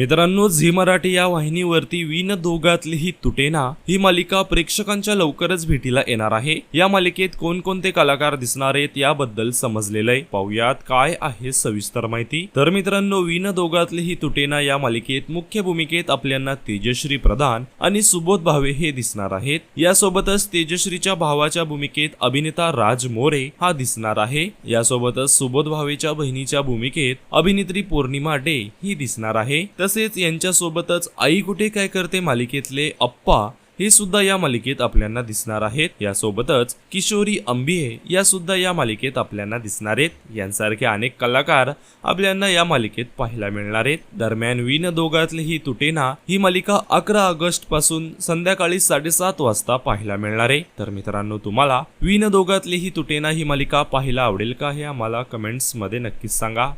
मित्रांनो झी मराठी या वाहिनीवरती विन दोघातलीही तुटेना ही मालिका प्रेक्षकांच्या लवकरच भेटीला येणार आहे. या मालिकेत कोणकोणते कलाकार दिसणार आहेत याबद्दल समजलेलं आहे. पाहुयात काय आहे सविस्तर माहिती. तर मित्रांनो विन दोघातलीही तुटेना या मालिकेत मुख्य भूमिकेत आपल्यांना तेजश्री प्रधान आणि सुबोध भावे हे दिसणार आहेत. यासोबतच तेजश्रीच्या भावाच्या भूमिकेत अभिनेता राज मोरे हा दिसणार आहे. यासोबतच सुबोध भावेच्या बहिणीच्या भूमिकेत अभिनेत्री पौर्णिमा डे ही दिसणार आहे. तसेच यांच्यासोबतच आई कुठे काय करते मालिकेतले अप्पा हे सुद्धा या मालिकेत आपल्याला दिसणार आहेत. यासोबतच किशोरी अंबिये या सुद्धा या मालिकेत आपल्याला दिसणार आहेत. यांसारखे अनेक कलाकार आपल्याला या मालिकेत पाहायला मिळणार आहेत. दरम्यान विन दोघातली ही तुटेना ही मालिका अकरा ऑगस्टपासून संध्याकाळी साडेसात वाजता पाहायला मिळणार आहे. तर मित्रांनो तुम्हाला विन दोघातली ही तुटेना ही मालिका पाहायला आवडेल का हे आम्हाला कमेंट्समध्ये नक्कीच सांगा.